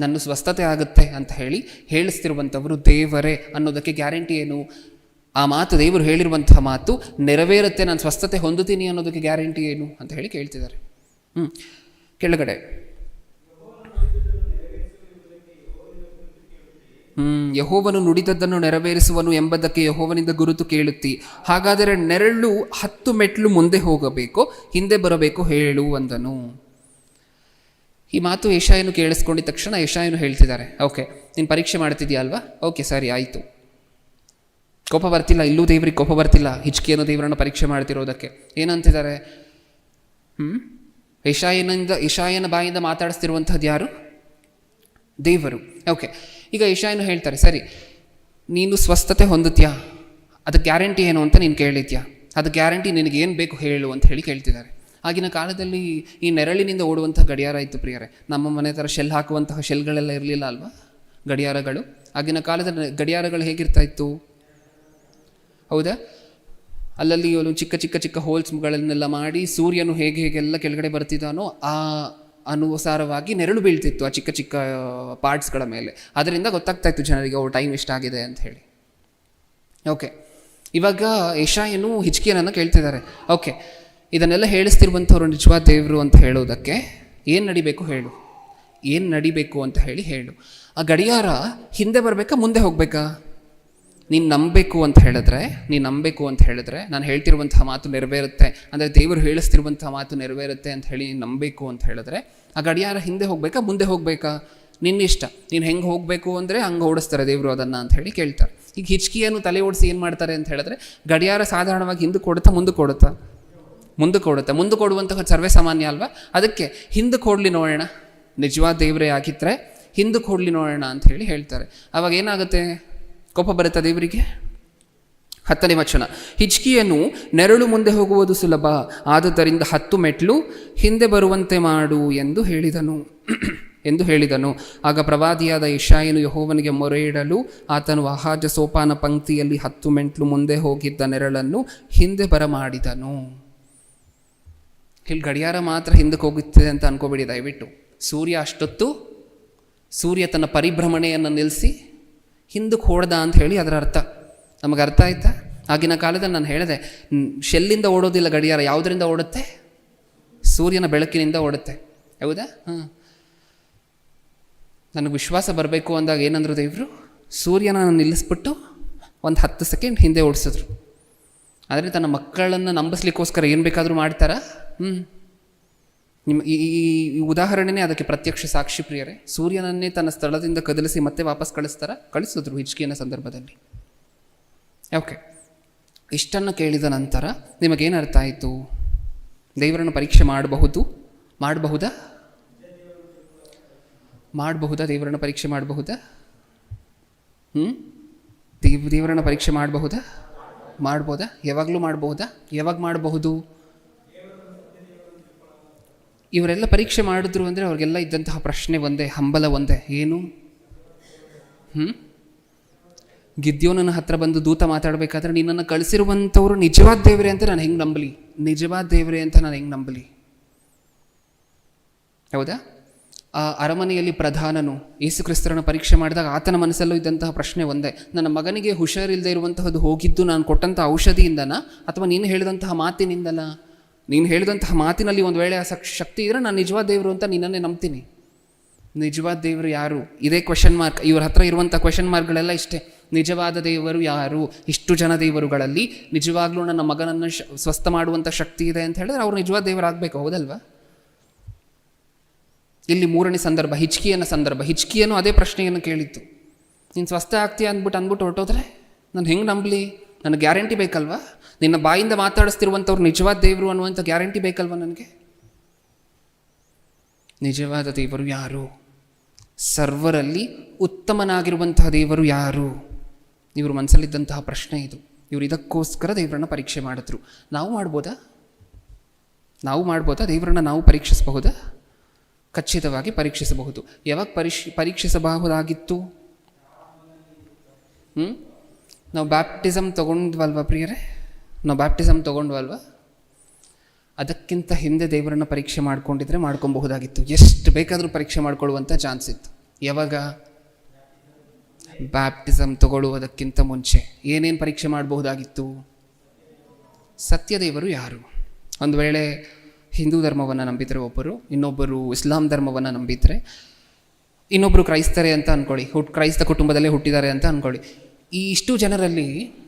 ನನ್ನ ಸ್ವಸ್ಥತೆ ಆಗುತ್ತೆ ಅಂತ ಹೇಳಿ ಹೇಳಿಸ್ತಿರುವಂಥವರು ದೇವರೇ ಅನ್ನೋದಕ್ಕೆ ಗ್ಯಾರಂಟಿ ಏನು? ಆ ಮಾತು ದೇವರು ಹೇಳಿರುವಂಥ ಮಾತು ನೆರವೇರುತ್ತೆ, ನಾನು ಸ್ವಸ್ಥತೆ ಹೊಂದುತ್ತೀನಿ ಅನ್ನೋದಕ್ಕೆ ಗ್ಯಾರಂಟಿ ಏನು ಅಂತ ಹೇಳಿ ಕೇಳ್ತಿದ್ದಾರೆ. ಹ್ಞೂ ಕೆಳಗಡೆ. ಹ್ಮ್, ಯಹೋವನು ನುಡಿದದ್ದನ್ನು ನೆರವೇರಿಸುವನು ಎಂಬುದಕ್ಕೆ ಯಹೋವನಿಂದ ಗುರುತು ಕೇಳುತ್ತಿ. ಹಾಗಾದರೆ ನೆರಳು ಹತ್ತು ಮೆಟ್ಲು ಮುಂದೆ ಹೋಗಬೇಕು, ಹಿಂದೆ ಬರಬೇಕು ಹೇಳು ಅಂದನು. ಈ ಮಾತು ಯಶಾಯನು ಕೇಳಿಸ್ಕೊಂಡಿದ ತಕ್ಷಣ ಯಶಾಯನು ಹೇಳ್ತಿದ್ದಾರೆ, ಓಕೆ, ನೀನು ಪರೀಕ್ಷೆ ಮಾಡ್ತಿದ್ಯಾ ಅಲ್ವಾ ಓಕೆ ಸರಿ, ಆಯಿತು. ಕೋಪ ಬರ್ತಿಲ್ಲ, ಇಲ್ಲೂ ದೇವ್ರಿಗೆ ಕೋಪ ಬರ್ತಿಲ್ಲ ಹಿಚ್ಕಿಯನ್ನು ದೇವರನ್ನು ಪರೀಕ್ಷೆ ಮಾಡ್ತಿರೋದಕ್ಕೆ. ಏನಂತಿದ್ದಾರೆ? ಹ್ಞೂ ಏಷಾಯನಿಂದ ಯಶಾಯನ ಬಾಯಿಂದ ಮಾತಾಡಿಸ್ತಿರುವಂಥದ್ದು ಯಾರು? ದೇವರು. ಓಕೆ, ಈಗ ಯಶಾಯನು ಹೇಳ್ತಾರೆ, ಸರಿ, ನೀನು ಸ್ವಸ್ಥತೆ ಹೊಂದುತ್ಯಾ? ಅದು ಗ್ಯಾರಂಟಿ ಏನು ಅಂತ ನೀನು ಕೇಳಿದ್ಯಾ? ಅದು ಗ್ಯಾರಂಟಿ ನಿನಗೆ ಏನು ಬೇಕು ಹೇಳು ಅಂತ ಹೇಳಿ ಕೇಳ್ತಿದ್ದಾರೆ. ಆಗಿನ ಕಾಲದಲ್ಲಿ ಈ ನೆರಳಿನಿಂದ ಓಡುವಂಥ ಗಡಿಯಾರ ಇತ್ತು ಪ್ರಿಯರೇ. ನಮ್ಮ ಮನೆ ಥರ ಶೆಲ್ ಹಾಕುವಂತಹ ಶೆಲ್ಗಳೆಲ್ಲ ಇರಲಿಲ್ಲ ಅಲ್ವಾ? ಗಡಿಯಾರಗಳು. ಆಗಿನ ಕಾಲದ ಗಡಿಯಾರಗಳು ಹೇಗಿರ್ತಾ ಇತ್ತು? ಹೌದಾ? ಅಲ್ಲಲ್ಲಿ ಒಂದು ಚಿಕ್ಕ ಚಿಕ್ಕ ಚಿಕ್ಕ ಹೋಲ್ಸ್ಗಳನ್ನೆಲ್ಲ ಮಾಡಿ ಸೂರ್ಯನು ಹೇಗೆ ಹೇಗೆಲ್ಲ ಕೆಳಗಡೆ ಬರ್ತಿದ್ದಾನೋ ಆ ಅನುಸಾರವಾಗಿ ನೆರಳು ಬೀಳ್ತಿತ್ತು ಆ ಚಿಕ್ಕ ಚಿಕ್ಕ ಪಾರ್ಟ್ಸ್ಗಳ ಮೇಲೆ. ಅದರಿಂದ ಗೊತ್ತಾಗ್ತಾ ಇತ್ತು ಜನರಿಗೆ, ಓ ಟೈಮ್ ಎಷ್ಟಾಗಿದೆ ಅಂತ ಹೇಳಿ. ಓಕೆ ಇವಾಗ ಯಶಾಯನು ಹಿಚ್ಕಿಯನನ್ನು ಕೇಳ್ತಿದ್ದಾರೆ. ಓಕೆ ಇದನ್ನೆಲ್ಲ ಹೇಳಿಸ್ತಿರುವಂಥವ್ರು ನಿಜವಾದ ದೇವರು ಅಂತ ಹೇಳೋದಕ್ಕೆ ಏನು ನಡಿಬೇಕು ಹೇಳು. ಏನು ನಡಿಬೇಕು ಅಂತ ಹೇಳಿ ಹೇಳು. ಆ ಗಡಿಯಾರ ಹಿಂದೆ ಬರಬೇಕಾ, ಮುಂದೆ ಹೋಗಬೇಕಾ? ನೀನು ನಂಬಬೇಕು ಅಂತ ಹೇಳಿದ್ರೆ, ನೀನು ನಂಬಬೇಕು ಅಂತ ಹೇಳಿದ್ರೆ, ನಾನು ಹೇಳ್ತಿರುವಂಥ ಮಾತು ನೆರವೇರುತ್ತೆ, ಅಂದರೆ ದೇವರು ಹೇಳಿಸ್ತಿರುವಂತಹ ಮಾತು ನೆರವೇರುತ್ತೆ ಅಂತ ಹೇಳಿ ನೀನು ನಂಬಬೇಕು ಅಂತ ಹೇಳಿದ್ರೆ, ಆ ಗಡಿಯಾರ ಹಿಂದೆ ಹೋಗಬೇಕಾ, ಮುಂದೆ ಹೋಗಬೇಕಾ? ನಿನ್ನ ಇಷ್ಟ. ನೀನು ಹೆಂಗೆ ಹೋಗಬೇಕು ಅಂದರೆ ಹಂಗೆ ಓಡಿಸ್ತಾರೆ ದೇವರು ಅದನ್ನು ಅಂತ ಹೇಳಿ ಕೇಳ್ತಾರೆ. ಈಗ ಹಿಚ್ಕಿಯನ್ನು ತಲೆ ಓಡಿಸಿ ಏನು ಮಾಡ್ತಾರೆ ಅಂತ ಹೇಳಿದ್ರೆ, ಗಡಿಯಾರ ಸಾಧಾರಣವಾಗಿ ಹಿಂದೆ ಕೊಡುತ್ತಾ, ಮುಂದೆ ಕೊಡುತ್ತಾ? ಮುಂದೆ ಕೊಡುತ್ತೆ. ಮುಂದೆ ಕೊಡುವಂತಹ ಸರ್ವೇ ಸಾಮಾನ್ಯ ಅಲ್ವಾ? ಅದಕ್ಕೆ ಹಿಂದೆ ಕೊಡಲಿ ನೋಡೋಣ. ನಿಜವಾದ ದೇವರೇ ಹಾಕಿದ್ರೆ ಹಿಂದೆ ಕೊಡಲಿ ನೋಡೋಣ ಅಂತ ಹೇಳಿ ಹೇಳ್ತಾರೆ. ಅವಾಗ ಏನಾಗುತ್ತೆ? ಕೋಪ ಬರುತ್ತೆ ದೇವರಿಗೆ? ಹತ್ತನೇ ವಚನ. ಹಿಚ್ಕಿಯನ್ನು ನೆರಳು ಮುಂದೆ ಹೋಗುವುದು ಸುಲಭ, ಆದುದರಿಂದ ಹತ್ತು ಮೆಟ್ಲು ಹಿಂದೆ ಬರುವಂತೆ ಮಾಡು ಎಂದು ಹೇಳಿದನು. ಎಂದು ಹೇಳಿದನು. ಆಗ ಪ್ರವಾದಿಯಾದ ಇಶಾಯನು ಯಹೋವನಿಗೆ ಮೊರೆ ಇಡಲು ಆತನು ಅಹಾಜ ಸೋಪಾನ ಪಂಕ್ತಿಯಲ್ಲಿ ಹತ್ತು ಮೆಂಟ್ಲು ಮುಂದೆ ಹೋಗಿದ್ದ ನೆರಳನ್ನು ಹಿಂದೆ ಬರಮಾಡಿದನು. ಇಲ್ಲಿ ಗಡಿಯಾರ ಮಾತ್ರ ಹಿಂದಕ್ಕೆ ಹೋಗುತ್ತದೆ ಅಂತ ಅನ್ಕೋಬೇಡಿ, ದಯವಿಟ್ಟು. ಸೂರ್ಯ ಅಷ್ಟೊತ್ತು ಸೂರ್ಯ ತನ್ನ ಪರಿಭ್ರಮಣೆಯನ್ನು ನಿಲ್ಲಿಸಿ ಹಿಂದಕ್ಕೆ ಓಡ್ದ ಅಂತ ಹೇಳಿ ಅದರ ಅರ್ಥ. ನಮಗೆ ಅರ್ಥ ಆಯ್ತಾ? ಆಗಿನ ಕಾಲದಲ್ಲಿ ನಾನು ಹೇಳಿದೆ ಶೆಲ್ಲಿಂದ ಓಡೋದಿಲ್ಲ ಗಡಿಯಾರ, ಯಾವುದರಿಂದ ಓಡುತ್ತೆ? ಸೂರ್ಯನ ಬೆಳಕಿನಿಂದ ಓಡುತ್ತೆ. ಹೌದಾ? ಹಾಂ. ನನಗೆ ವಿಶ್ವಾಸ ಬರಬೇಕು ಅಂದಾಗ ಏನಂದ್ರು ದೇವರು, ಸೂರ್ಯನ ನಿಲ್ಲಿಸ್ಬಿಟ್ಟು ಒಂದು ಹತ್ತು ಸೆಕೆಂಡ್ ಹಿಂದೆ ಓಡಿಸಿದ್ರು. ಆದರೆ ತನ್ನ ಮಕ್ಕಳನ್ನು ನಂಬಿಸ್ಲಿಕ್ಕೋಸ್ಕರ ಏನು ಬೇಕಾದರೂ ಮಾಡ್ತಾರಾ? ಹ್ಞೂ ನಿಮ್ಮ ಈ, ಈ- ಉದಾಹರಣೆನೇ ಅದಕ್ಕೆ ಪ್ರತ್ಯಕ್ಷ ಸಾಕ್ಷಿ ಪ್ರಿಯರೇ. ಸೂರ್ಯನನ್ನೇ ತನ್ನ ಸ್ಥಳದಿಂದ ಕದಲಿಸಿ ಮತ್ತೆ ವಾಪಸ್ ಕಳಿಸ್ತಾರ? ಕಳಿಸಿದ್ರು ಹಿಚ್ಕಿಯನ ಸಂದರ್ಭದಲ್ಲಿ. ಓಕೆ. ಇಷ್ಟನ್ನು ಕೇಳಿದ ನಂತರ ನಿಮಗೇನು ಅರ್ಥ ಆಯಿತು? ದೇವರನ್ನು ಪರೀಕ್ಷೆ ಮಾಡಬಹುದು? ಮಾಡಬಹುದಾ? ಮಾಡಬಹುದಾ ದೇವರನ್ನು ಪರೀಕ್ಷೆ ಮಾಡಬಹುದಾ? ಹ್ಞೂ ದೇವ್, ದೇವರನ್ನ ಪರೀಕ್ಷೆ ಮಾಡಬಹುದಾ? ಮಾಡ್ಬೋದಾ? ಯಾವಾಗಲೂ ಮಾಡಬಹುದಾ ಯಾವಾಗ ಮಾಡಬಹುದು? ಇವರೆಲ್ಲ ಪರೀಕ್ಷೆ ಮಾಡಿದ್ರು ಅಂದರೆ ಅವ್ರಿಗೆಲ್ಲ ಇದ್ದಂತಹ ಪ್ರಶ್ನೆ ಒಂದೇ, ಹಂಬಲ ಒಂದೇ. ಏನು? ಹ್ಞೂ ಗಿದ್ಯೋನನ ಹತ್ರ ಬಂದು ದೂತ ಮಾತಾಡಬೇಕಾದ್ರೆ ನಿನ್ನನ್ನು ಕಳಿಸಿರುವಂಥವ್ರು ನಿಜವಾದ ದೇವರೇ ಅಂತ ನಾನು ಹೆಂಗೆ ನಂಬಲಿ? ನಿಜವಾದ ದೇವರೇ ಅಂತ ನಾನು ಹೆಂಗೆ ನಂಬಲಿ? ಹೌದಾ? ಆ ಅರಮನೆಯಲ್ಲಿ ಪ್ರಧಾನನು ಯೇಸು ಕ್ರಿಸ್ತರನ್ನು ಪರೀಕ್ಷೆ ಮಾಡಿದಾಗ ಆತನ ಮನಸ್ಸಲ್ಲೂ ಇದ್ದಂತಹ ಪ್ರಶ್ನೆ ಒಂದೇ. ನನ್ನ ಮಗನಿಗೆ ಹುಷಾರಿಲ್ಲದೆ ಇರುವಂತಹದ್ದು ಹೋಗಿದ್ದು ನಾನು ಕೊಟ್ಟಂಥ ಔಷಧಿಯಿಂದನ? ಅಥವಾ ನೀನು ಹೇಳಿದಂತಹ ಮಾತಿನಿಂದನ ನೀನು ಹೇಳಿದಂತಹ ಮಾತಿನಲ್ಲಿ ಒಂದು ವೇಳೆ ಆ ಶಕ್ತಿ ಇದ್ರೆ ನಾನು ನಿಜವಾದ ದೇವರು ಅಂತ ನಿನ್ನನ್ನೇ ನಂಬ್ತೀನಿ. ನಿಜವಾದ ದೇವರು ಯಾರು? ಇದೇ ಕ್ವೆಶನ್ ಮಾರ್ಕ್ ಇವ್ರ ಹತ್ರ ಇರುವಂಥ ಕ್ವೆಶನ್ ಮಾರ್ಕ್ಗಳೆಲ್ಲ ಇಷ್ಟೇ. ನಿಜವಾದ ದೇವರು ಯಾರು? ಇಷ್ಟು ಜನ ದೇವರುಗಳಲ್ಲಿ ನಿಜವಾಗ್ಲೂ ನನ್ನ ಮಗನನ್ನು ಸ್ವಸ್ಥ ಮಾಡುವಂಥ ಶಕ್ತಿ ಇದೆ ಅಂತ ಹೇಳಿದ್ರೆ ಅವ್ರು ನಿಜವಾದ ದೇವರಾಗಬೇಕು, ಹೌದಲ್ವಾ? ಇಲ್ಲಿ ಮೂರನೇ ಸಂದರ್ಭ, ಹಿಚ್ಕಿಯನ ಸಂದರ್ಭ ಹಿಚ್ಕಿಯನ್ನು ಅದೇ ಪ್ರಶ್ನೆಯನ್ನು ಕೇಳಿತ್ತು. ನೀನು ಸ್ವಸ್ಥ ಆಗ್ತೀಯ ಅಂದ್ಬಿಟ್ಟು ಅಂದ್ಬಿಟ್ಟು ಹೊರಟೋದ್ರೆ? ನಾನು ಹೆಂಗೆ ನಂಬಲಿ? ನನಗೆ ಗ್ಯಾರಂಟಿ ಬೇಕಲ್ವಾ? ನಿನ್ನ ಬಾಯಿಂದ ಮಾತಾಡಿಸ್ತಿರುವಂಥವ್ರು ನಿಜವಾದ ದೇವರು ಅನ್ನುವಂಥ ಗ್ಯಾರಂಟಿ ಬೇಕಲ್ವ ನನಗೆ? ನಿಜವಾದ ದೇವರು ಯಾರು? ಸರ್ವರಲ್ಲಿ ಉತ್ತಮನಾಗಿರುವಂತಹ ದೇವರು ಯಾರು? ಇವರು ಮನಸ್ಸಲ್ಲಿದ್ದಂತಹ ಪ್ರಶ್ನೆ ಇದು. ಇವರು ಇದಕ್ಕೋಸ್ಕರ ದೇವರನ್ನ ಪರೀಕ್ಷೆ ಮಾಡಿದ್ರು. ನಾವು ಮಾಡ್ಬೋದಾ? ನಾವು ಮಾಡ್ಬೋದಾ? ದೇವರನ್ನ ನಾವು ಪರೀಕ್ಷಿಸಬಹುದಾ? ಖಚಿತವಾಗಿ ಪರೀಕ್ಷಿಸಬಹುದು. ಯಾವಾಗ ಪರೀಕ್ಷೆ, ಪರೀಕ್ಷಿಸಬಹುದಾಗಿತ್ತು? ಹ್ಞೂ ನಾವು ಬ್ಯಾಪ್ಟಿಸಮ್ ತೊಗೊಂಡ್ವಲ್ವ ಪ್ರಿಯರೇ? ನಾವು ಬ್ಯಾಪ್ಟಿಸಮ್ ತೊಗೊಂಡ್ವಲ್ವ? ಅದಕ್ಕಿಂತ ಹಿಂದೆ ದೇವರನ್ನು ಪರೀಕ್ಷೆ ಮಾಡ್ಕೊಂಡಿದ್ರೆ ಮಾಡ್ಕೊಬಹುದಾಗಿತ್ತು. ಎಷ್ಟು ಬೇಕಾದರೂ ಪರೀಕ್ಷೆ ಮಾಡ್ಕೊಳ್ಳುವಂಥ ಚಾನ್ಸ್ ಇತ್ತು. ಯಾವಾಗ? ಬ್ಯಾಪ್ಟಿಸಮ್ ತಗೊಳ್ಳುವುದಕ್ಕಿಂತ ಮುಂಚೆ. ಏನೇನು ಪರೀಕ್ಷೆ ಮಾಡಬಹುದಾಗಿತ್ತು? ಸತ್ಯದೇವರು ಯಾರು? ಒಂದು ವೇಳೆ ಹಿಂದೂ ಧರ್ಮವನ್ನು ನಂಬಿದರೆ ಒಬ್ಬರು, ಇನ್ನೊಬ್ಬರು ಇಸ್ಲಾಂ ಧರ್ಮವನ್ನು ನಂಬಿದರೆ ಇನ್ನೊಬ್ಬರು ಕ್ರೈಸ್ತರೇ ಅಂತ ಅಂದ್ಕೊಳ್ಳಿ ಹುಟ್ಟು ಕ್ರೈಸ್ತ ಕುಟುಂಬದಲ್ಲೇ ಹುಟ್ಟಿದ್ದಾರೆ ಅಂತ ಅಂದ್ಕೊಳ್ಳಿ ಈ ಇಷ್ಟು ಜನರಲ್ಲಿ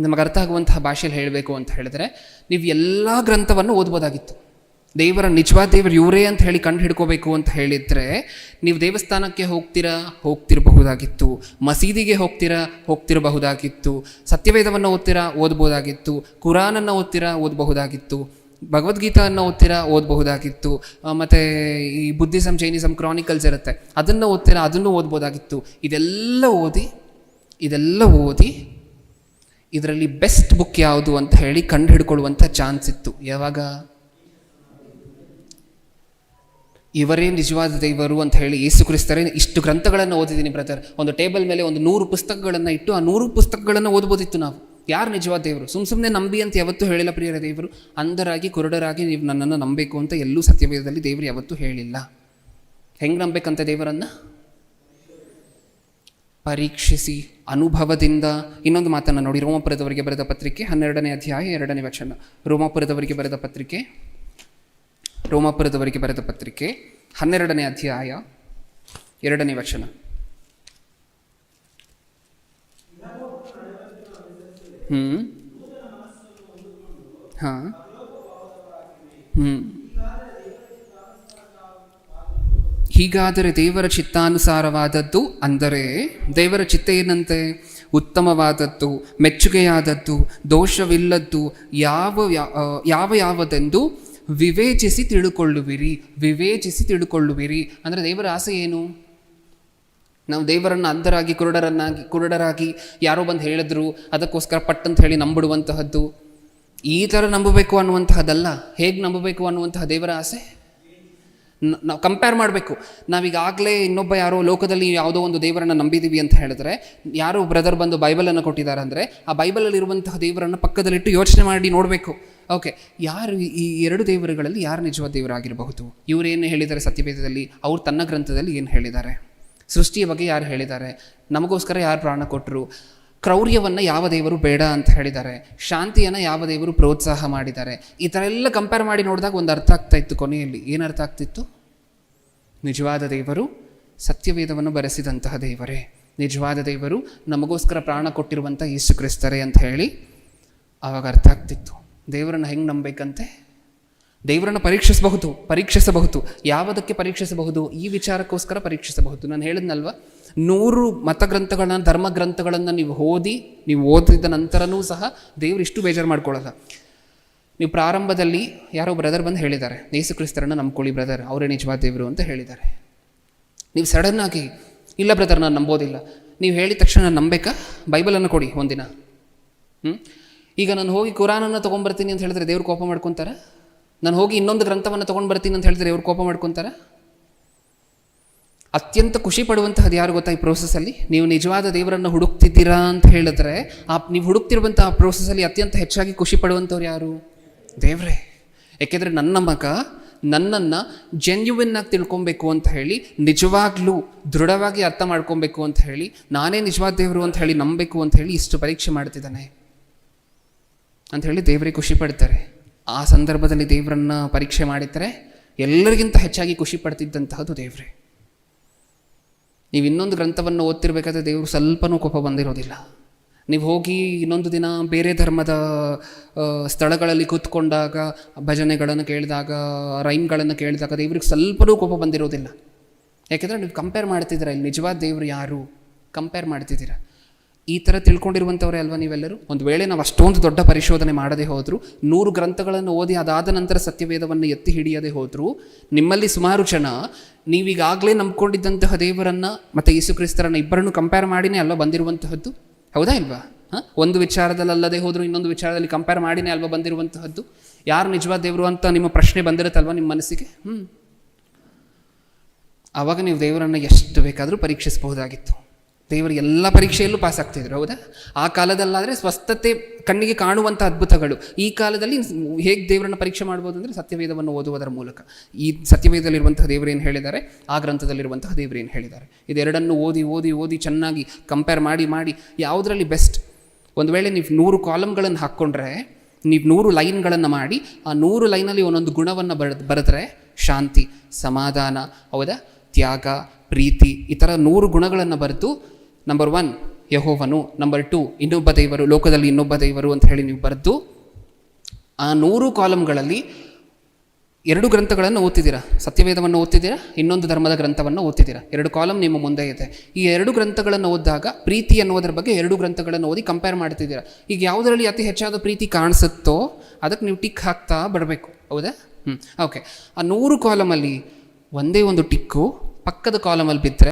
ನಮಗೆ ಅರ್ಥ ಆಗುವಂತಹ ಭಾಷೆಯಲ್ಲಿ ಹೇಳಬೇಕು ಅಂತ ಹೇಳಿದ್ರೆ, ನೀವು ಎಲ್ಲ ಗ್ರಂಥವನ್ನು ಓದ್ಬೋದಾಗಿತ್ತು. ದೇವರ ನಿಜವಾದ ದೇವರು ಇವರೇ ಅಂತ ಹೇಳಿ ಕಂಡು ಹಿಡ್ಕೋಬೇಕು ಅಂತ ಹೇಳಿದರೆ, ನೀವು ದೇವಸ್ಥಾನಕ್ಕೆ ಹೋಗ್ತೀರಾ? ಹೋಗ್ತಿರಬಹುದಾಗಿತ್ತು. ಮಸೀದಿಗೆ ಹೋಗ್ತೀರಾ? ಹೋಗ್ತಿರಬಹುದಾಗಿತ್ತು. ಸತ್ಯವೇದವನ್ನು ಓದ್ತೀರಾ? ಓದ್ಬೋದಾಗಿತ್ತು. ಕುರಾನನ್ನು ಓದ್ತೀರಾ? ಓದಬಹುದಾಗಿತ್ತು. ಭಗವದ್ಗೀತಾವನ್ನು ಓದ್ತೀರಾ ಓದಬಹುದಾಗಿತ್ತು. ಮತ್ತು ಈ ಬುದ್ಧಿಸಮ್ ಜೈನಿಸಮ್ ಕ್ರಾನಿಕಲ್ಸ್ ಇರುತ್ತೆ. ಅದನ್ನು ಓದ್ತೀರಾ ಅದನ್ನು ಓದ್ಬೋದಾಗಿತ್ತು ಇದೆಲ್ಲ ಓದಿ ಇದೆಲ್ಲ ಓದಿ, ಇದರಲ್ಲಿ ಬೆಸ್ಟ್ ಬುಕ್ ಯಾವುದು ಅಂತ ಹೇಳಿ ಕಂಡು ಹಿಡ್ಕೊಳ್ಳುವಂಥ ಚಾನ್ಸ್ ಇತ್ತು. ಯಾವಾಗ? ಇವರೇ ನಿಜವಾದ ದೇವರು ಅಂತ ಹೇಳಿ ಯೇಸು ಕ್ರಿಸ್ತರೇ ಇಷ್ಟು ಗ್ರಂಥಗಳನ್ನು ಓದಿದ್ದೀನಿ, ಬ್ರದರ್. ಒಂದು ಟೇಬಲ್ ಮೇಲೆ ಒಂದು ನೂರು ಪುಸ್ತಕಗಳನ್ನು ಇಟ್ಟು ಆ ನೂರು ಪುಸ್ತಕಗಳನ್ನು ಓದ್ಬೋದಿತ್ತು ನಾವು. ಯಾರು ನಿಜವಾದ ದೇವರು? ಸುಮ್ ಸುಮ್ಮನೆ ನಂಬಿ ಅಂತ ಯಾವತ್ತೂ ಹೇಳಿಲ್ಲ ಪ್ರಿಯರ ದೇವರು. ಅಂಧರಾಗಿ, ಕುರುಡರಾಗಿ ನೀವು ನನ್ನನ್ನು ನಂಬಬೇಕು ಅಂತ ಎಲ್ಲೂ ಸತ್ಯವೇದದಲ್ಲಿ ದೇವರು ಯಾವತ್ತೂ ಹೇಳಿಲ್ಲ. ಹೆಂಗೆ ನಂಬೇಕಂತ ದೇವರನ್ನು? ಪರೀಕ್ಷಿಸಿ ಅನುಭವದಿಂದ. ಇನ್ನೊಂದು ಮಾತನ್ನು ನೋಡಿ, ರೋಮಪುರದವರಿಗೆ ಬರೆದ ಪತ್ರಿಕೆ ಹನ್ನೆರಡನೇ ಅಧ್ಯಾಯ ಎರಡನೇ ವಚನ. ರೋಮಪುರದವರಿಗೆ ಬರೆದ ಪತ್ರಿಕೆ, ರೋಮಪುರದವರಿಗೆ ಬರೆದ ಪತ್ರಿಕೆ ಹನ್ನೆರಡನೇ ಅಧ್ಯಾಯ ಎರಡನೇ ವಚನ. ಹ್ಞೂ ಹಾಂ. ಹ್ಞೂ ಹೀಗಾದರೆ ದೇವರ ಚಿತ್ತಾನುಸಾರವಾದದ್ದು ಅಂದರೆ ದೇವರ ಚಿತ್ತ ಏನಂತೆ? ಉತ್ತಮವಾದದ್ದು, ಮೆಚ್ಚುಗೆಯಾದದ್ದು, ದೋಷವಿಲ್ಲದ್ದು ಯಾವ ಯಾವ ಯಾವದೆಂದು ವಿವೇಚಿಸಿ ತಿಳುಕೊಳ್ಳುವಿರಿ ವಿವೇಚಿಸಿ ತಿಳುಕೊಳ್ಳುವಿರಿ. ಅಂದರೆ ದೇವರ ಆಸೆ ಏನು? ನಾವು ದೇವರನ್ನು ಅಂಧರಾಗಿ, ಕುರುಡರನ್ನಾಗಿ, ಕುರುಡರಾಗಿ ಯಾರೋ ಬಂದು ಹೇಳಿದ್ರು, ಅದಕ್ಕೋಸ್ಕರ ಪಟ್ಟಂತ ಹೇಳಿ ನಂಬಿಡುವಂತಹದ್ದು. ಈ ಥರ ನಂಬಬೇಕು ಅನ್ನುವಂತಹದ್ದಲ್ಲ. ಹೇಗೆ ನಂಬಬೇಕು ಅನ್ನುವಂತಹ ದೇವರ ಆಸೆ? ನಾವು ಕಂಪೇರ್ ಮಾಡಬೇಕು. ನಾವೀಗಾಗಲೇ ಇನ್ನೊಬ್ಬ ಯಾರೋ ಲೋಕದಲ್ಲಿ ಯಾವುದೋ ಒಂದು ದೇವರನ್ನು ನಂಬಿದ್ದೀವಿ ಅಂತ ಹೇಳಿದ್ರೆ, ಯಾರೋ ಬ್ರದರ್ ಬಂದು ಬೈಬಲನ್ನು ಕೊಟ್ಟಿದ್ದಾರೆ ಅಂದರೆ, ಆ ಬೈಬಲಲ್ಲಿರುವಂತಹ ದೇವರನ್ನು ಪಕ್ಕದಲ್ಲಿಟ್ಟು ಯೋಚನೆ ಮಾಡಿ ನೋಡಬೇಕು. ಓಕೆ, ಯಾರು ಈ- ಎರಡು ದೇವರುಗಳಲ್ಲಿ ಯಾರು ನಿಜವಾದ ದೇವರಾಗಿರಬಹುದು? ಇವರೇನು ಹೇಳಿದ್ದಾರೆ ಸತ್ಯವೇದದಲ್ಲಿ? ಅವ್ರು ತನ್ನ ಗ್ರಂಥದಲ್ಲಿ ಏನು ಹೇಳಿದ್ದಾರೆ? ಸೃಷ್ಟಿಯ ಬಗ್ಗೆ ಯಾರು ಹೇಳಿದ್ದಾರೆ? ನಮಗೋಸ್ಕರ ಯಾರು ಪ್ರಾಣ ಕೊಟ್ಟರು ಕ್ರೌರ್ಯವನ್ನು ಯಾವ ದೇವರು ಬೇಡ ಅಂತ ಹೇಳಿದ್ದಾರೆ. ಶಾಂತಿಯನ್ನು ಯಾವ ದೇವರು ಪ್ರೋತ್ಸಾಹ ಮಾಡಿದ್ದಾರೆ? ಈ ಥರ ಎಲ್ಲ ಕಂಪೇರ್ ಮಾಡಿ ನೋಡಿದಾಗ ಒಂದು ಅರ್ಥ ಆಗ್ತಾ ಇತ್ತು ಕೊನೆಯಲ್ಲಿ. ಏನು ಅರ್ಥ ಆಗ್ತಿತ್ತು? ನಿಜವಾದ ದೇವರು ಸತ್ಯವೇದವನ್ನು ಬರೆಸಿದಂತಹ ದೇವರೇ. ನಿಜವಾದ ದೇವರು ನಮಗೋಸ್ಕರ ಪ್ರಾಣ ಕೊಟ್ಟಿರುವಂಥ ಯೇಸು ಕ್ರಿಸ್ತರೇ ಅಂತ ಹೇಳಿ ಆವಾಗ ಅರ್ಥ ಆಗ್ತಿತ್ತು. ದೇವರನ್ನು ಹೆಂಗೆ ನಂಬಬೇಕಂತೆ ದೇವರನ್ನು ಪರೀಕ್ಷಿಸಬಹುದು ಪರೀಕ್ಷಿಸಬಹುದು. ಯಾವುದಕ್ಕೆ ಪರೀಕ್ಷಿಸಬಹುದು? ಈ ವಿಚಾರಕ್ಕೋಸ್ಕರ ಪರೀಕ್ಷಿಸಬಹುದು. ನಾನು ಹೇಳಿದ್ನಲ್ವ? ನೂರು ಧರ್ಮ ಧರ್ಮಗ್ರಂಥಗಳನ್ನು ನೀವು ಓದಿ, ನೀವು ಓದಿದ ನಂತರನೂ ಸಹ ದೇವರು ಇಷ್ಟು ಬೇಜಾರು ಮಾಡ್ಕೊಳ್ಳಲ್ಲ. ನೀವು ಪ್ರಾರಂಭದಲ್ಲಿ ಯಾರೋ ಬ್ರದರ್ ಬಂದು ಹೇಳಿದ್ದಾರೆ, ಯೇಸು ಕ್ರಿಸ್ತರನ್ನು ನಂಬ್ಕೊಳ್ಳಿ ಬ್ರದರ್, ಅವರೇ ನಿಜವಾದ ದೇವರು ಅಂತ ಹೇಳಿದ್ದಾರೆ. ನೀವು ಸಡನ್ನಾಗಿ ಇಲ್ಲ ಬ್ರದರ್, ನಾನು ನಂಬೋದಿಲ್ಲ. ನೀವು ಹೇಳಿದ ತಕ್ಷಣ ನಾನು ನಂಬೇಕಾ? ಬೈಬಲನ್ನು ಕೊಡಿ ಒಂದಿನ. ಹ್ಞೂ ಈಗ ನಾನು ಹೋಗಿ ಕುರಾನನ್ನು ತೊಗೊಂಬರ್ತೀನಿ ಅಂತ ಹೇಳಿದ್ರೆ ದೇವ್ರು ಕೋಪ ಮಾಡ್ಕೊತಾರ? ನಾನು ಹೋಗಿ ಇನ್ನೊಂದು ಗ್ರಂಥವನ್ನು ತೊಗೊಂಡು ಬರ್ತೀನಿ ಅಂತ ಹೇಳಿದ್ರೆ ಇವರು ಕೋಪ ಮಾಡ್ಕೊತಾರೆ? ಅತ್ಯಂತ ಖುಷಿ ಪಡುವಂತಹದ್ದು ಯಾರು ಗೊತ್ತಾ ಈ ಪ್ರೋಸೆಸ್ಸಲ್ಲಿ ನೀವು ನಿಜವಾದ ದೇವರನ್ನು ಹುಡುಕ್ತಿದ್ದೀರಾ ಅಂತ ಹೇಳಿದ್ರೆ ಆ ನೀವು ಹುಡುಕ್ತಿರುವಂಥ ಆ ಪ್ರೋಸೆಸ್ಸಲ್ಲಿ ಅತ್ಯಂತ ಹೆಚ್ಚಾಗಿ ಖುಷಿ ಪಡುವಂಥವ್ರು ಯಾರು? ದೇವರೇ. ಏಕೆಂದರೆ ನನ್ನ ಮಗ ನನ್ನನ್ನು ಜೆನ್ಯುವಿನ್ ಆಗಿ ತಿಳ್ಕೊಬೇಕು ಅಂತ ಹೇಳಿ, ನಿಜವಾಗ್ಲೂ ದೃಢವಾಗಿ ಅರ್ಥ ಮಾಡ್ಕೊಬೇಕು ಅಂತ ಹೇಳಿ, ನಾನೇ ನಿಜವಾದ ದೇವರು ಅಂತ ಹೇಳಿ ನಂಬಬೇಕು ಅಂತ ಹೇಳಿ ಇಷ್ಟು ಪರೀಕ್ಷೆ ಮಾಡ್ತಿದ್ದಾನೆ. ಅಂತ ಹೇಳಿ ದೇವರೇ ಖುಷಿ ಪಡ್ತಾರೆ. ಆ ಸಂದರ್ಭದಲ್ಲಿ ದೇವರನ್ನು ಪರೀಕ್ಷೆ ಮಾಡಿದರೆ ಎಲ್ಲರಿಗಿಂತ ಹೆಚ್ಚಾಗಿ ಖುಷಿ ಪಡ್ತಿದ್ದಂತಹದ್ದು ದೇವರೇ. ನೀವು ಇನ್ನೊಂದು ಗ್ರಂಥವನ್ನು ಓದ್ತಿರ್ಬೇಕಾದ್ರೆ ದೇವರು ಸ್ವಲ್ಪನೂ ಕೋಪ ಬಂದಿರೋದಿಲ್ಲ. ನೀವು ಹೋಗಿ ಇನ್ನೊಂದು ದಿನ ಬೇರೆ ಧರ್ಮದ ಸ್ಥಳಗಳಲ್ಲಿ ಕೂತ್ಕೊಂಡಾಗ, ಭಜನೆಗಳನ್ನು ಕೇಳಿದಾಗ, ರೈಮ್ಗಳನ್ನು ಕೇಳಿದಾಗ ದೇವ್ರಿಗೆ ಸ್ವಲ್ಪನೂ ಕೋಪ ಬಂದಿರೋದಿಲ್ಲ. ಯಾಕೆಂದರೆ ನೀವು ಕಂಪೇರ್ ಮಾಡ್ತಿದ್ದೀರ, ಇಲ್ಲಿ ನಿಜವಾದ ದೇವರು ಯಾರು? ಕಂಪೇರ್ ಮಾಡ್ತಿದ್ದೀರ? ಈ ಥರ ತಿಳ್ಕೊಂಡಿರುವಂಥವ್ರೆ ಅಲ್ವಾ ನೀವೆಲ್ಲರೂ? ಒಂದು ವೇಳೆ ನಾವು ಅಷ್ಟೊಂದು ದೊಡ್ಡ ಪರಿಶೋಧನೆ ಮಾಡದೆ ಹೋದರೂ, ನೂರು ಗ್ರಂಥಗಳನ್ನು ಓದಿ ಅದಾದ ನಂತರ ಸತ್ಯವೇದವನ್ನು ಎತ್ತಿ ಹಿಡಿಯದೆ ಹೋದರೂ, ನಿಮ್ಮಲ್ಲಿ ಸುಮಾರು ಜನ ನೀವೀಗಾಗಲೇ ನಂಬ್ಕೊಂಡಿದ್ದಂತಹ ದೇವರನ್ನು ಮತ್ತು ಯೇಸು ಕ್ರಿಸ್ತರನ್ನು ಇಬ್ಬರನ್ನು ಕಂಪೇರ್ ಮಾಡಿನೇ ಅಲ್ವಾ ಬಂದಿರುವಂತಹದ್ದು? ಹೌದಾ ಇಲ್ವಾ? ಹಾಂ? ಒಂದು ವಿಚಾರದಲ್ಲಿ ಅಲ್ಲದೆ ಹೋದರೂ ಇನ್ನೊಂದು ವಿಚಾರದಲ್ಲಿ ಕಂಪೇರ್ ಮಾಡಿನೇ ಅಲ್ವಾ ಬಂದಿರುವಂತಹದ್ದು? ಯಾರು ನಿಜವಾದ ದೇವರು ಅಂತ ನಿಮ್ಮ ಪ್ರಶ್ನೆ ಬಂದಿರುತ್ತಲ್ವಾ ನಿಮ್ಮ ಮನಸ್ಸಿಗೆ? ಹ್ಞೂ ಆವಾಗ ನೀವು ದೇವರನ್ನು ಎಷ್ಟು ಬೇಕಾದರೂ ಪರೀಕ್ಷಿಸಬಹುದಾಗಿತ್ತು. ದೇವರು ಎಲ್ಲ ಪರೀಕ್ಷೆಯಲ್ಲೂ ಪಾಸ್ ಆಗ್ತಿದ್ರು ಹೌದಾ? ಆ ಕಾಲದಲ್ಲಾದರೆ ಸ್ವಸ್ಥತೆ ಕಣ್ಣಿಗೆ ಕಾಣುವಂಥ ಅದ್ಭುತಗಳು. ಈ ಕಾಲದಲ್ಲಿ ಹೇಗೆ ದೇವರನ್ನು ಪರೀಕ್ಷೆ ಮಾಡ್ಬೋದು ಅಂದರೆ ಸತ್ಯವೇದವನ್ನು ಓದುವುದರ ಮೂಲಕ. ಈ ಸತ್ಯವೇದದಲ್ಲಿರುವಂತಹ ದೇವರೇನು ಹೇಳಿದ್ದಾರೆ? ಆ ಗ್ರಂಥದಲ್ಲಿರುವಂತಹ ದೇವರೇನು ಹೇಳಿದ್ದಾರೆ? ಇದೆರಡನ್ನು ಓದಿ ಓದಿ ಓದಿ ಚೆನ್ನಾಗಿ ಕಂಪೇರ್ ಮಾಡಿ ಮಾಡಿ ಯಾವುದರಲ್ಲಿ ಬೆಸ್ಟ್ ಒಂದು ವೇಳೆ ನೀವು ನೂರು ಕಾಲಮ್ಗಳನ್ನು ಹಾಕ್ಕೊಂಡ್ರೆ ನೀವು ನೂರು ಲೈನ್ಗಳನ್ನು ಮಾಡಿ, ಆ ನೂರು ಲೈನಲ್ಲಿ ಒಂದೊಂದು ಗುಣವನ್ನು ಬರ, ಬರೆದ್ರೆ ಶಾಂತಿ, ಸಮಾಧಾನ, ಹೌದಾ? ತ್ಯಾಗ, ಪ್ರೀತಿ, ಈ ಥರ ನೂರು ಗುಣಗಳನ್ನು ಬರೆದು ನಂಬರ್ ಒನ್ ಯಹೋವನು ನಂಬರ್ ಟು ಇನ್ನೊಬ್ಬ ದೈವರು, ಲೋಕದಲ್ಲಿ ಇನ್ನೊಬ್ಬ ದೈವರು ಅಂತ ಹೇಳಿ ನೀವು ಬರೆದು ಆ ನೂರು ಕಾಲಮ್ಗಳಲ್ಲಿ ಎರಡು ಗ್ರಂಥಗಳನ್ನು ಓದ್ತಿದ್ದೀರಾ? ಸತ್ಯವೇದವನ್ನು ಓದ್ತಿದ್ದೀರಾ? ಇನ್ನೊಂದು ಧರ್ಮದ ಗ್ರಂಥವನ್ನು ಓದ್ತಿದ್ದೀರಾ? ಎರಡು ಕಾಲಮ್ ನಿಮ್ಮ ಮುಂದೆ ಇದೆ. ಈ ಎರಡು ಗ್ರಂಥಗಳನ್ನು ಓದಿದಾಗ ಪ್ರೀತಿ ಅನ್ನೋದ್ರ ಬಗ್ಗೆ ಎರಡು ಗ್ರಂಥಗಳನ್ನು ಓದಿ ಕಂಪೇರ್ ಮಾಡ್ತಿದ್ದೀರಾ? ಈಗ ಯಾವುದರಲ್ಲಿ ಅತಿ ಹೆಚ್ಚಾದ ಪ್ರೀತಿ ಕಾಣಿಸುತ್ತೋ ಅದಕ್ಕೆ ನೀವು ಟಿಕ್ ಹಾಕ್ತಾ ಬರಬೇಕು. ಹೌದಾ? ಹ್ಞೂ ಓಕೆ ಆ ನೂರು ಕಾಲಮಲ್ಲಿ ಒಂದೇ ಒಂದು ಟಿಕ್ಕು ಪಕ್ಕದ ಕಾಲಮಲ್ಲಿ ಬಿದ್ದರೆ